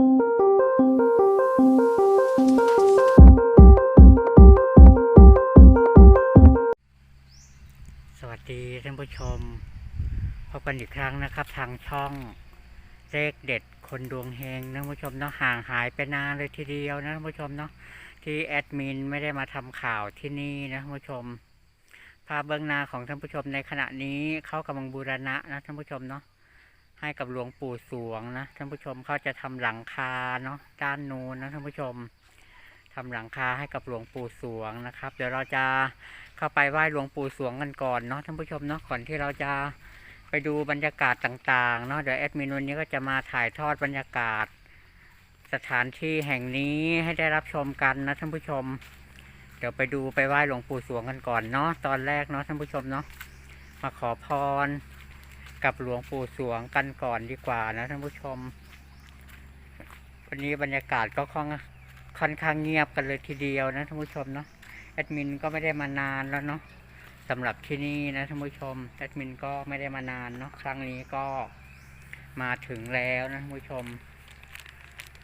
สวัสดีท่านผู้ชม พบกันอีกครั้งนะครับ ทางช่องเลขเด็ดคนดวงเฮงนะท่านผู้ชมเนาะห่างหายไปนานเลยทีเดียวนะท่านผู้ชมเนาะที่แอดมินไม่ได้มาทำข่าวที่นี่นะท่านผู้ชมภาพเบื้องหน้าของท่านผู้ชมในขณะนี้เขากำลังบูรณะนะท่านผู้ชมเนาะ ให้กับหลวงปู่สวงนะท่านผู้ชมเขาจะทำหลังคาเนาะด้านนู้นนะท่านผู้ชมทำหลังคาให้กับหลวงปู่สวงนะครับ เดี๋ยวเราจะเข้าไปไหว้หลวงปู่สวงกันก่อนเนาะท่านผู้ชมเนาะก่อนที่เราจะไปดูบรรยากาศต่างๆเนาะเดี๋ยวแอดมินวันนี้ก็จะมาถ่ายทอดบรรยากาศ สถานที่แห่งนี้ให้ได้รับชมกันนะท่านผู้ชม เดี๋ยวไปดูไปไหว้หลวงปู่สวงกันก่อนเนาะตอนแรกเนาะท่านผู้ชมเนาะมาขอพร กับหลวงปู่สวงกันก่อนดีกว่านะท่านผู้ชม วันนี้บรรยากาศก็ค่อนค่อนข้างเงียบกันเลยทีเดียวนะท่านผู้ชมเนาะแอดมินก็ไม่ได้มานานแล้วเนาะสำหรับที่นี่นะท่านผู้ชมแอดมินก็ไม่ได้มานานเนาะครั้งนี้ก็มาถึงแล้วนะท่านผู้ชม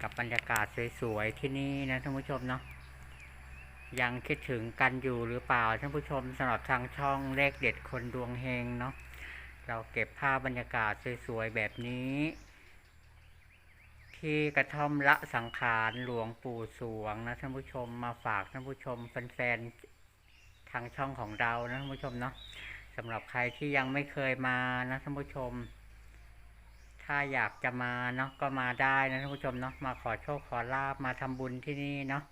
กับบรรยากาศสวยๆที่นี่นะท่านผู้ชมเนาะยังคิดถึงกันอยู่หรือเปล่าท่านผู้ชมสำหรับทางช่องเลขเด็ดคนดวงเฮงเนาะ เราเก็บภาพบรรยากาศสวยๆแบบนี้ ที่กระท่อมละสังขารหลวงปู่สวงนะท่านผู้ชมมาฝากท่านผู้ชมแฟนๆทางช่องของเรานะท่านผู้ชมเนาะสำหรับใครที่ยังไม่เคยมานะท่านผู้ชม ถ้าอยากจะมาเนาะก็มาได้นะท่านผู้ชมเนาะมาขอโชคขอลาบมาทำบุญที่นี่เนาะ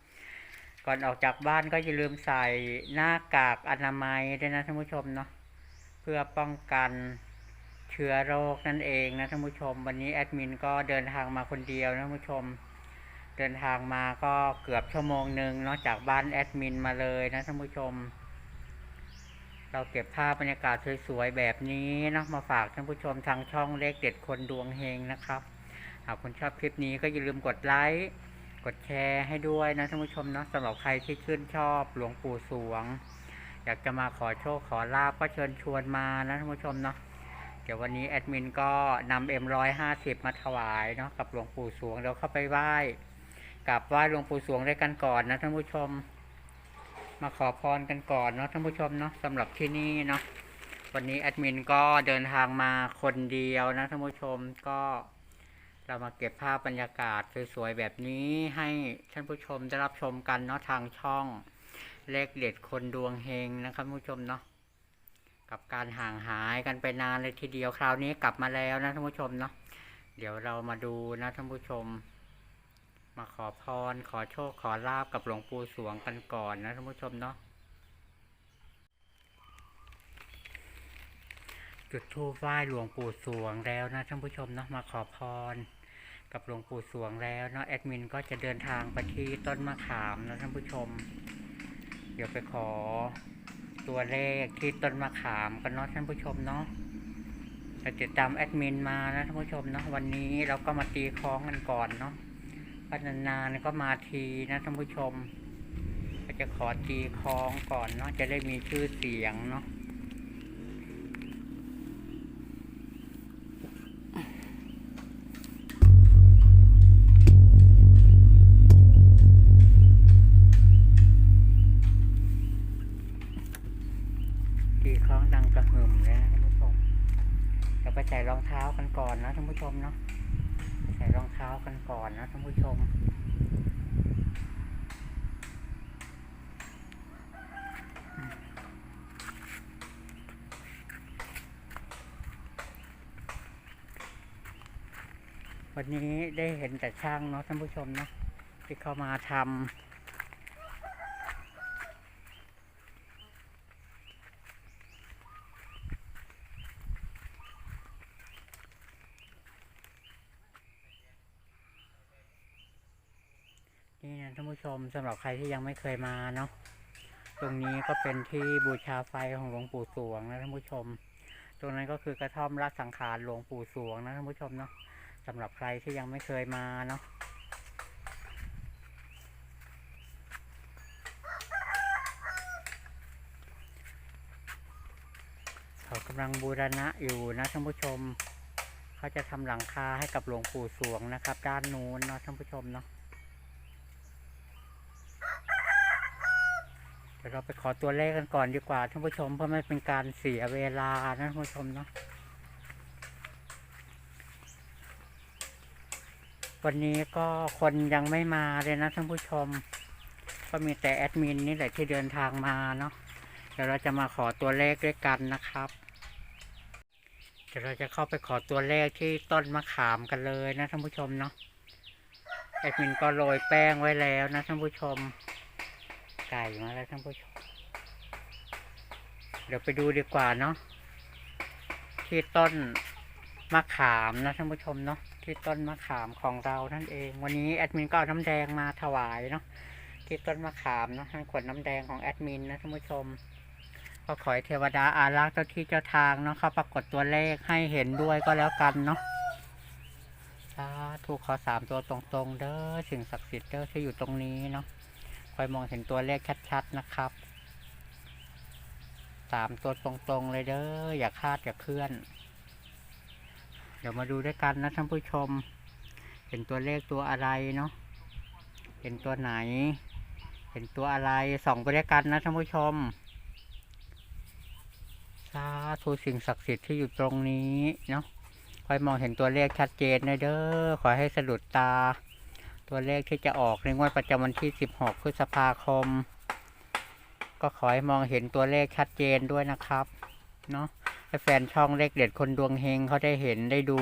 ก่อนออกจากบ้านก็อย่าลืมใส่หน้ากากอนามัยด้วยนะท่านผู้ชมเนาะ เพื่อป้องกันเชื้อโรคนั่นเองนะท่านผู้ชม วันนี้แอดมินก็เดินทางมาคนเดียวนะท่านผู้ชม เดินทางมาก็เกือบชั่วโมงหนึ่งนาะจากบ้านแอดมินมาเลยนะท่านผู้ชม เราเก็บภาพบรรยากาศสวยๆแบบนี้นะมาฝากท่านผู้ชมทางช่องเลขเด็ดคนดวงเฮงนะครับหากคุณชอบคลิปนี้ก็อย่าลืมกดไลค์ กดแชร์ให้ด้วยนะท่านผู้ชมนะสำหรับใครที่ชื่นชอบหลวงปู่สวง อยากจะมาขอโชคขอลาบก็เชิญชวนมานะท่านผู้ชมเนาะเดี๋ยววันนี้แอดมินก็นำเอ็มร้อยห้าสิบมาถวายเนาะกับหลวงปู่สวงเดี๋ยวเข้าไปไหว้กับไหว้หลวงปู่สวงด้วยกันก่อนนะท่านผู้ชม มาขอพรกันก่อนเนาะท่านผู้ชมเนาะสำหรับที่นี่เนาะวันนี้แอดมินก็เดินทางมาคนเดียวนะท่านผู้ชมก็เรามาเก็บภาพบรรยากาศสวยๆแบบนี้ให้ท่านผู้ชมได้รับชมกันเนาะทางช่อง เลขเด็ดคนดวงเฮงนะครับผู้ชมเนาะกับการห่างหายกันไปนานเลยทีเดียวคราวนี้กลับมาแล้วนะท่านผู้ชมเนาะเดี๋ยวเรามาดูนะท่านผู้ชม มาขอพรขอโชคขอลาบกับหลวงปู่สวงกันก่อนนะท่านผู้ชมเนาะจุดธูปไหว้หลวงปู่สวงแล้วนะท่านผู้ชมเนาะมาขอพร กับหลวงปู่สวงแล้วเนาะแอดมินก็จะเดินทางไปที่ต้นมะขามนะท่านผู้ชม เดี๋ยวไปขอตัวเลขที่ต้นมะขามกันเนาะท่านผู้ชมเนาะจะติดตามแอดมินมานะท่านผู้ชมเนาะวันนี้เราก็มาตีคล้องกันก่อนเนาะพัฒนานๆก็มาทีนะท่านผู้ชม ก็จะขอตีคล้องก่อนเนาะจะได้มีชื่อเสียงเนาะ ท่านผู้ชมเนาะใส่รองเท้ากันก่อนนะท่านผู้ชมวันนี้ได้เห็นแต่ช่างเนาะท่านผู้ชมเนาะที่เข้ามาทำ ท่านผู้ชมสำหรับใครที่ยังไม่เคยมาเนาะตรงนี้ก็เป็นที่บูชาไฟของหลวงปู่สวงนะท่านผู้ชม ตรงนั้นก็คือกระท่อมรัสังขารหลวงปู่สวงนะท่านผู้ชมเนาะสำหรับใครที่ยังไม่เคยมาเนาะเขากำลังบูรณะอยู่นะท่านผู้ชม เขเขาจะทำหลังคาให้กับหลวงปู่สวงนะครับ ด้านนู้นเนาะท่านผู้ชมเนาะ เราไปขอตัวเลขกันก่อนดีกว่าท่านผู้ชมเพื่อไม่เป็นการเสียเวลานะท่านผู้ชมเนาะวันนี้ก็คนยังไม่มาเลยนะท่านผู้ชม ก็มีแต่แอดมินนี่แหละที่เดินทางมาเนาะเดี๋ยวเราจะมาขอตัวเลขด้วยกันนะครับเดี๋ยวเราจะเข้าไปขอตัวเลขที่ต้นมะขามกันเลยนะท่านผู้ชมเนาะแอดมินก็โรยแป้งไว้แล้วนะท่านผู้ชม ไก่มาแล้วท่านผู้ชม เดี๋ยวไปดูดีกว่าเนาะที่ต้นมะขามนะท่านผู้ชมเนาะที่ต้นมะขามของเรานั่นเอง วันนี้แอดมินก็เอาน้ำแดงมาถวายเนาะที่ต้นมะขามเนาะให้ขวดน้ำแดงของแอดมินนะท่านผู้ชมก็ขอให้เทวดาอารักษ์เจ้าที่เจ้าทางเนาะเขาปรากฏตัวเลขให้เห็นด้วยก็แล้วกันเนาะสาธุขอสามตัวตรงๆ เด้อสิ่งศักดิ์สิทธิ์เด้อที่อยู่ตรงนี้เนาะ คอยมองเห็นตัวเลขชัดๆนะครับสามตัวตรงๆเลยเด้ออย่าคาดอย่าเคลื่อน เดี๋ยวมาดูด้วยกันนะท่านผู้ชม เห็นตัวเลขตัวอะไรเนาะเห็นตัวไหน เห็นตัวอะไรส่องไปด้วยกันนะท่านผู้ชมสาธุสิ่งศักดิ์สิทธิ์ที่อยู่ตรงนี้เนาะคอยมองเห็นตัวเลขชัดเจนนะเด้อขอให้สะดุดตา ตัวเลขที่จะออกในงวดประจำวันที่ 16 พฤษภาคม ก็ขอให้มองเห็นตัวเลขชัดเจนด้วยนะครับ เนาะให้แฟนช่องเลขเด็ดคนดวงเฮงเขาได้เห็นได้ดู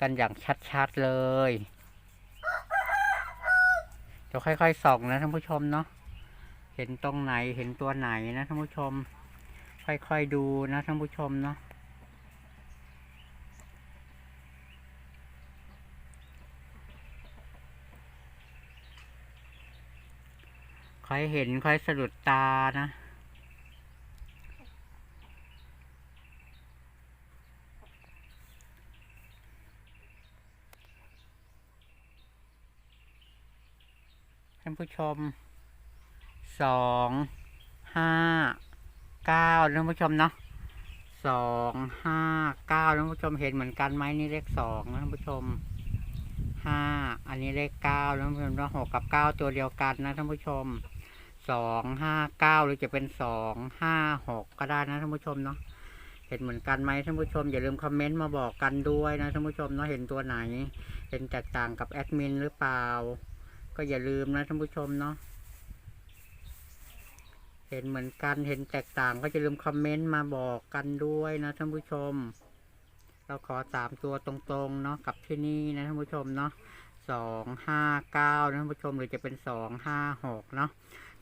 กันอย่างชัดๆเลยเดี๋ยวค่อยๆส่องนะท่านผู้ชมเนาะเห็นตรงไหนเห็นตัวไหนนะท่านผู้ชม ค่อยๆดูนะท่านผู้ชมเนาะ ค่อยเห็นค่อยสะดุดตานะ ท่านผู้ชม สองห้าเก้าท่านผู้ชมเนาะสองห้าเก้าท่านผู้ชมเห็นเหมือนกันไหมนี่เลขสองนะท่านผู้ชมห้าอันนี้เลขเก้าท่านผู้ชมเนาะหกกับเก้าตัวเดียวกันนะท่านผู้ชม สองห้าเก้าหรือจะเป็นสองห้าหกก็ได้นะท่านผู้ชมเนาะเห็นเหมือนกันไหมท่านผู้ชมอย่าลืมคอมเมนต์มาบอกกันด้วยนะท่านผู้ชมเนาะเห็นตัวไหนเห็นแตกต่างกับแอดมินหรือเปล่า ก็อย่าลืมนะท่านผู้ชมเนาะเห็นเหมือนกันเห็นแตกต่างก็จะลืมคอมเมนต์มาบอกกันด้วยนะท่านผู้ชม เราขอสามตัวตรงๆเนาะกับที่นี่นะท่านผู้ชมเนาะสองห้าเก้านะท่านผู้ชมหรือจะเป็นสองห้าหกเนาะ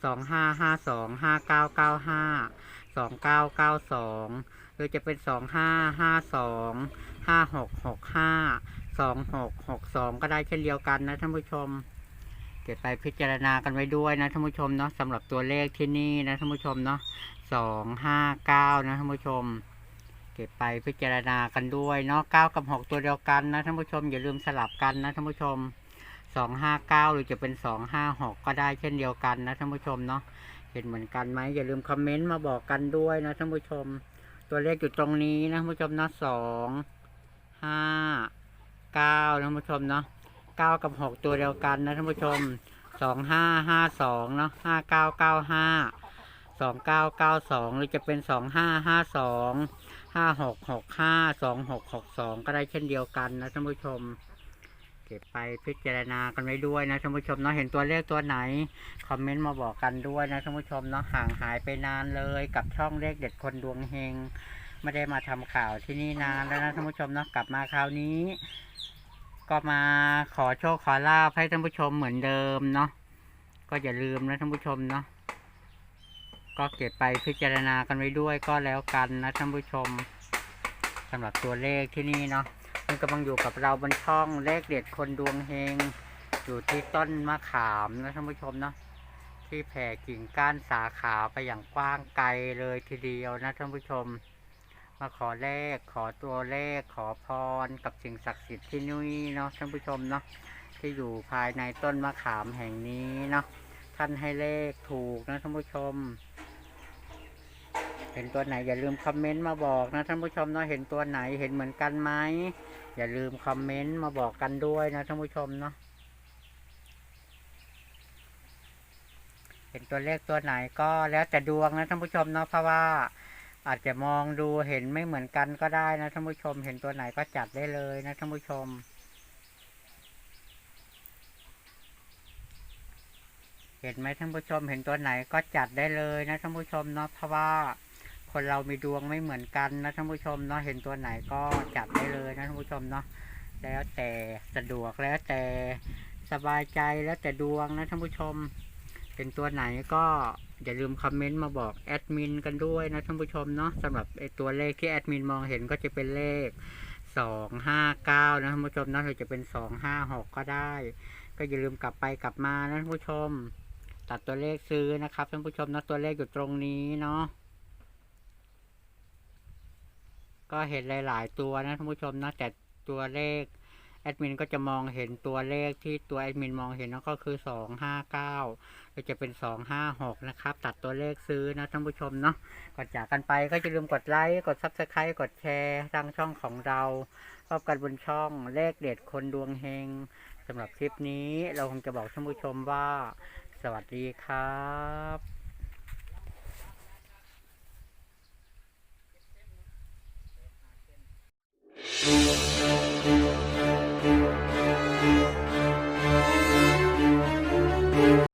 สองห้าห้าสองห้าเก้าเก้าห้าสองเก้าเก้าสองหรือจะเป็นสองห้าห้าสองห้าหกหกห้าสองหกหกสองก็ได้เช่นเดียวกันนะท่านผู้ชมเก็บไปพิจารณากันไว้ด้วยนะท่านผู้ชมเนาะสำหรับตัวเลขที่นี่นะท่านผู้ชมเนาะสองห้าเก้านะท่านผู้ชม เก็บไปพิจารณากันด้วยเนาะเก้ากับหกตัวเดียวกันนะท่านผู้ชมอย่าลืมสลับกันนะท่านผู้ชม สองห้าเก้าหรือจะเป็นสองห้าหกก็ได้เช่นเดียวกันนะท่านผู้ชมเนาะเห็นเหมือนกันไหมอย่าลืมคอมเมนต์มาบอกกันด้วยนะท่านผู้ชม ตัวเลขอยู่ตรงนี้นะท่านผู้ชมเนาะสองห้าเก้าท่านผู้ชมเนาะเก้ากับหกตัวเดียวกันนะท่านผู้ชมสองห้าห้าสองเนาะห้าเก้าเก้าห้าสองเก้าเก้าสองหรือจะเป็นสองห้าห้าสองห้าหกหกห้าสองหกหกสองก็ได้เช่นเดียวกันนะท่านผู้ชม เก็บไปพิจารณากันไว้ด้วยนะท่านผู้ชมเนาะเห็นตัวเลขตัวไหนคอมเมนต์มาบอกกันด้วยนะท่านผู้ชมเนาะห่างหายไปนานเลยกับช่องเลขเด็ดคนดวงเฮงไม่ได้มาทำข่าวที่นี่นานแล้วนะท่านผู้ชมเนาะกลับมาคราวนี้ ก็มาขอโชคขอลาภให้ท่านผู้ชมเหมือนเดิมเนาะก็อย่าลืมนะท่านผู้ชมเนาะก็เก็บไปพิจารณากันไว้ด้วยก็แล้วกันนะท่านผู้ชมสำหรับตัวเลขที่นี่เนาะ มันกำลังอยู่กับเราบนช่องเลขเด็ดคนดวงเฮง อยู่ที่ต้นมะขามนะท่านผู้ชมเนาะที่แผ่กิ่งก้านสาขาไปอย่างกว้างไกลเลยทีเดียวนะท่านผู้ชม มาขอเลขขอตัวเลขขอพรกับสิ่งศักดิ์สิทธิ์ที่นี่เนาะท่านผู้ชมเนาะที่อยู่ภายในต้นมะขามแห่งนี้เนาะท่านให้เลขถูกนะท่านผู้ชม เห็นตัวไหนอย่าลืมคอมเมนต์มาบอกนะท่านผู้ชมเนาะเห็นตัวไหนเห็นเหมือนกันไหมอย่าลืมคอมเมนต์มาบอกกันด้วยนะท่านผู้ชมเนาะเห็นตัวเลขตัวไหนก็แล้วแต่ดวงนะท่านผู้ชมเนาะเพราะว่าอาจจะมองดูเห็นไม่เหมือนกันก็ได้นะท่านผู้ชม เห็นตัวไหนก็จัดได้เลยนะท่านผู้ชมเห็นไหมท่านผู้ชมเห็นตัวไหนก็จัดได้เลยนะท่านผู้ชมเนาะเพราะว่า คนเรามีดวงไม่เหมือนกันนะท่านผู้ชมเนาะเห็นตัวไหนก็จัดได้เลยนะท่านผู้ชมเนาะแล้วแต่สะดวกแล้วแต่สบายใจแล้วแต่ดวงนะท่านผู้ชม เป็นตัวไหนก็อย่าลืมคอมเมนต์มาบอกแอดมินกันด้วยนะท่านผู้ชมเนาะสำหรับไอตัวเลขที่แอดมินมองเห็นก็จะเป็นเลขสองห้าเก้านะท่านผู้ชมเนาะหรือจะเป็นสองห้าหกก็ได้ ก็อย่าลืมกลับไปกลับมานะท่านผู้ชม ตัดตัวเลขซื้อนะครับท่านผู้ชมนะตัวเลขอยู่ตรงนี้เนาะ ก็เห็นหลาย ๆ ตัวนะท่านผู้ชมนะแต่ตัวเลขแอดมินก็จะมองเห็นตัวเลขที่ตัวแอดมินมองเห็นนั่นก็คือสองห้าเก้าก็จะเป็นสองห้าหกนะครับ ตัดตัวเลขซื้อนะท่านผู้ชมเนาะก่อนจากกันไปก็อย่าลืมกดไลค์ กดซับสไครต์กดแชร์ทางช่องของเราพบกันบนช่องเลขเด็ดคนดวงเฮงสำหรับคลิปนี้เราคงจะบอกท่านผู้ชมว่า สวัสดีครับ Música